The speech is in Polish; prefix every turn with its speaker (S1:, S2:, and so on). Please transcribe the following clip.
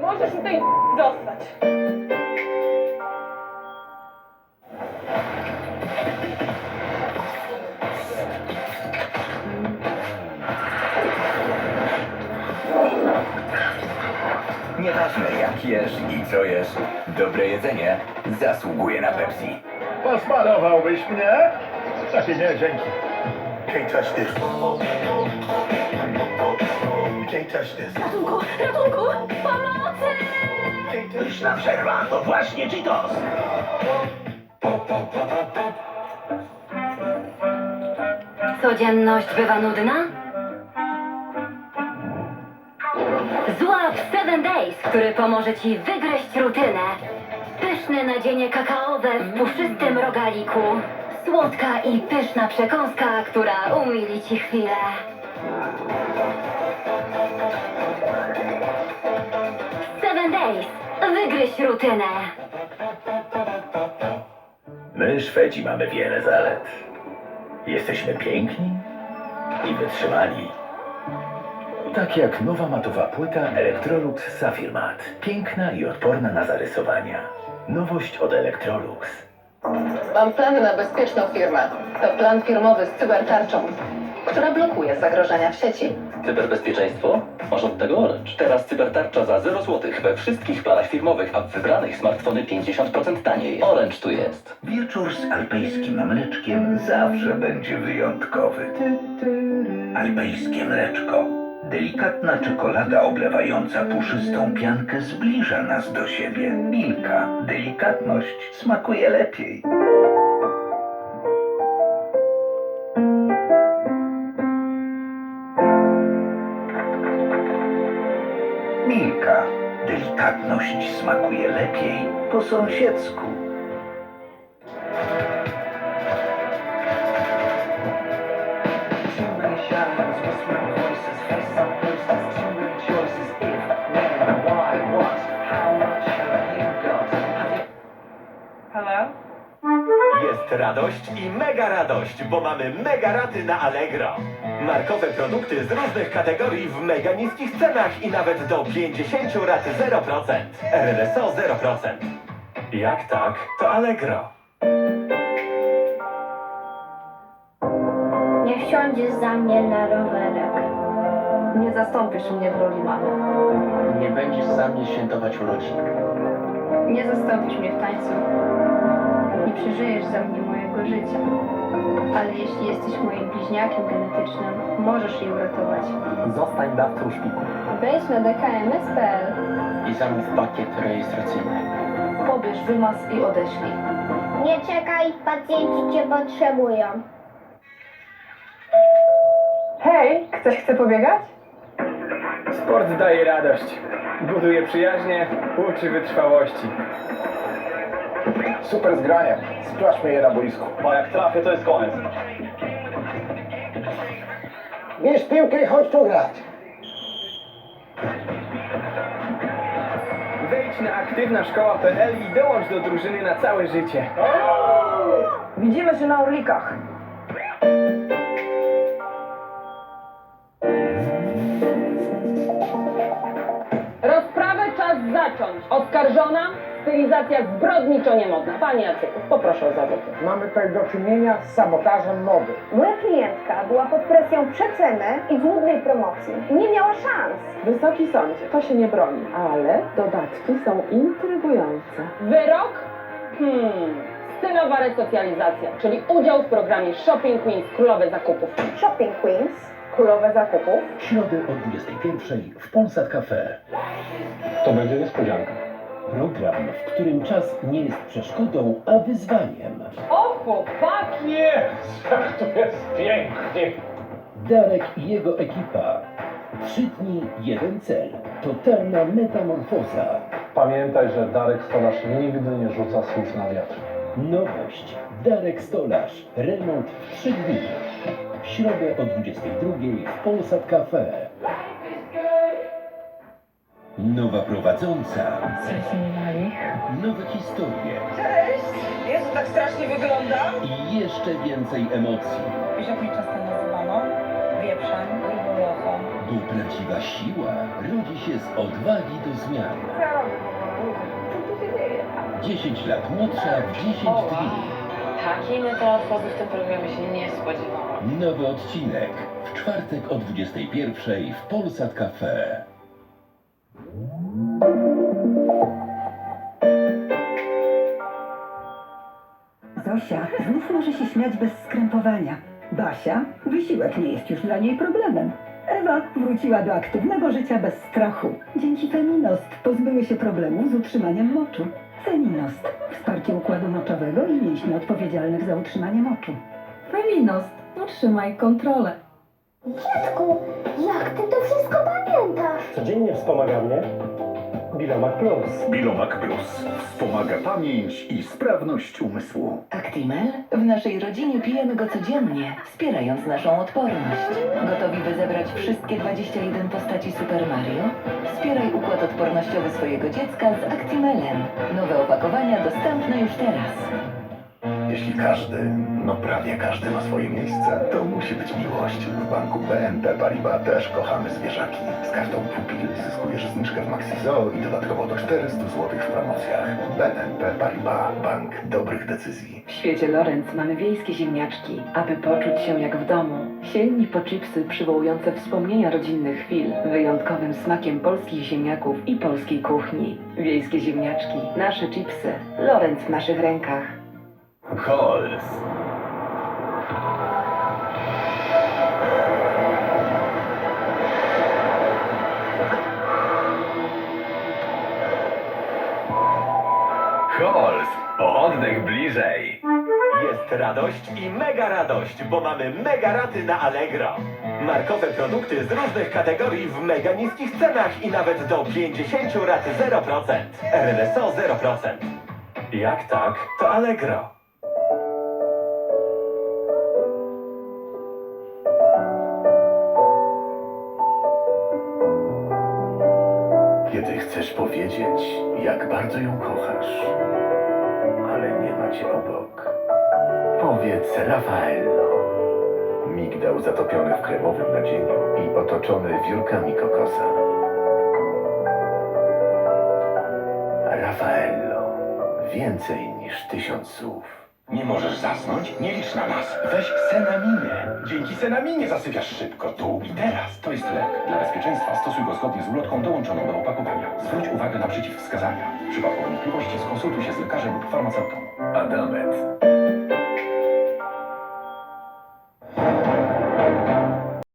S1: Możesz tutaj zostać.
S2: Nieważne jak jesz i co jesz, dobre jedzenie zasługuje na Pepsi.
S3: Posmarowałbyś mnie? Takie nie, dzięki.
S4: Can't touch this. Can't touch this.
S1: Ratunku, ratunku, pomocy!
S2: Pyszna przerwa to właśnie Cheetos.
S5: Codzienność bywa nudna? Złap 7 Days, który pomoże Ci wygryźć rutynę. Pyszne nadzienie kakaowe w puszystym rogaliku. Słodka i pyszna przekąska, która umili Ci chwilę. Seven Days. Wygryź rutynę.
S2: My, Szwedzi, mamy wiele zalet. Jesteśmy piękni i wytrzymali. Tak jak nowa matowa płyta Electrolux Sapphire Matte. Piękna i odporna na zarysowania. Nowość od Electrolux.
S6: Mam plan na bezpieczną firmę. To plan firmowy z cybertarczą, która blokuje zagrożenia w sieci.
S7: Cyberbezpieczeństwo? Masz od tego Orange. Teraz cybertarcza za 0 zł we wszystkich planach firmowych, a w wybranych smartfony 50% taniej. Orange tu jest.
S2: Wieczór z alpejskim mleczkiem zawsze będzie wyjątkowy. Alpejskie mleczko. Delikatna czekolada oblewająca puszystą piankę zbliża nas do siebie. Milka. Delikatność smakuje lepiej. Milka. Delikatność smakuje lepiej po sąsiedzku.
S1: Hello?
S8: Jest radość i mega radość, bo mamy mega raty na Allegro. Markowe produkty z różnych kategorii w mega niskich cenach i nawet do 50 rat 0%. RRSO 0%. Jak tak, to Allegro.
S9: Nie wsiądziesz za mnie na rowerek.
S6: Nie zastąpisz mnie w roli mamy.
S10: Nie będziesz za mnie świętować urodzin.
S9: Nie zastąpisz mnie w tańcu. Nie przeżyjesz za mnie mojego życia. Ale jeśli jesteś moim bliźniakiem genetycznym, możesz je uratować.
S10: Zostań dawcą szpiku
S9: Wejdź na dkms.pl.
S10: i zamów pakiet rejestracyjny.
S6: Pobierz wymaz i odeślij.
S9: Nie czekaj, pacjenci cię potrzebują.
S1: Hej, ktoś chce pobiegać?
S3: Sport daje radość. Buduje przyjaźnie, uczy wytrwałości. Super zgranie. Sprawdźmy je na boisku.
S8: Bo jak trafię, to jest koniec.
S3: Bierz piłkę i chodź tu grać. Wejdź na aktywnaszkoła.pl i dołącz do drużyny na całe życie.
S1: Widzimy się na Orlikach. Rozprawę czas zacząć. Oskarżona, stylizacja zbrodniczo niemodna. Panie Jacyku, poproszę o zawód.
S3: Mamy tutaj do czynienia z sabotażem mody.
S9: Moja klientka była pod presją przeceny i złudnej promocji. Nie miała szans.
S11: Wysoki sądzie, to się nie broni, ale dodatki są intrygujące.
S1: Wyrok? Hmm. Stylowa resocjalizacja, czyli udział w programie Shopping Queens Królowe Zakupów.
S9: Shopping Queens.
S1: Królowe Zakupów?
S2: W środę o 21 w Polsat Cafe.
S3: To będzie niespodzianka.
S2: Program, w którym czas nie jest przeszkodą, a wyzwaniem.
S1: O chłopaki!
S3: Nie, jak to jest pięknie.
S2: Darek i jego ekipa. Trzy dni, jeden cel. Totalna metamorfoza.
S3: Pamiętaj, że Darek Stolarz nigdy nie rzuca słów na wiatr.
S2: Nowość. Darek Stolarz. Remont w trzy dni. W środę o 22 w Polsat Cafe. Nowa prowadząca. Nowe historie.
S1: Cześć! Jezu, tak strasznie wyglądam.
S2: I jeszcze więcej emocji.
S1: Wiesz, jak mnie często nazywano? Wieprzem, grubą lochą.
S12: Bo prawdziwa siła rodzi się z odwagi do zmian. 10 lat młodsza w 10 dni.
S1: Takiej metamorfozy w tym programie się nie spodziewałam.
S12: Nowy odcinek w czwartek o 21 w Polsat Cafe.
S13: Zosia znów może się śmiać bez skrępowania. Basia, wysiłek nie jest już dla niej problemem. Ewa wróciła do aktywnego życia bez strachu. Dzięki Feminost pozbyły się problemu z utrzymaniem moczu. Feminost. Wsparcie układu moczowego i mięśni odpowiedzialnych za utrzymanie moczu.
S9: Feminost, utrzymaj kontrolę.
S5: Dziadku, jak ty to wszystko pamiętasz?
S3: Codziennie wspomaga mnie Bilomac Plus.
S2: Bilomac Plus wspomaga pamięć i sprawność umysłu.
S6: Actimel? W naszej rodzinie pijemy go codziennie, wspierając naszą odporność. Gotowi by zebrać wszystkie 21 postaci Super Mario? Wspieraj układ odpornościowy swojego dziecka z Actimelem. Nowe opakowania dostępne już teraz.
S4: Jeśli każdy, no prawie każdy ma swoje miejsce, to musi być miłość. W banku BNP Paribas też kochamy zwierzaki. Z kartą Pupil zyskujesz zniżkę w Maxizo i dodatkowo do 400 zł w promocjach. BNP Paribas, bank dobrych decyzji.
S11: W świecie Lorenz mamy wiejskie ziemniaczki, aby poczuć się jak w domu. Sięgnij po chipsy przywołujące wspomnienia rodzinnych chwil, wyjątkowym smakiem polskich ziemniaków i polskiej kuchni. Wiejskie ziemniaczki, nasze chipsy, Lorenz w naszych rękach.
S2: Halls. O oddech bliżej.
S8: Jest radość i mega radość, bo mamy mega raty na Allegro. Markowe produkty z różnych kategorii w mega niskich cenach i nawet do 50 rat 0%. RRSO 0%. Jak tak, to Allegro.
S4: Kiedy chcesz powiedzieć, jak bardzo ją kochasz, ale nie ma cię obok, powiedz Raffaello. Migdał zatopiony w kremowym nadzieniu i otoczony wiórkami kokosa. Raffaello. Więcej niż tysiąc słów.
S2: Nie możesz zasnąć? Nie licz na nas. Weź Senaminie. Dzięki Senaminie zasypiasz szybko, tu i teraz. To jest lek. Dla bezpieczeństwa stosuj go zgodnie z ulotką dołączoną do opakowania. Zwróć uwagę na przeciwwskazania. W przypadku wątpliwości skonsultuj się z lekarzem lub farmaceutą. Adamet.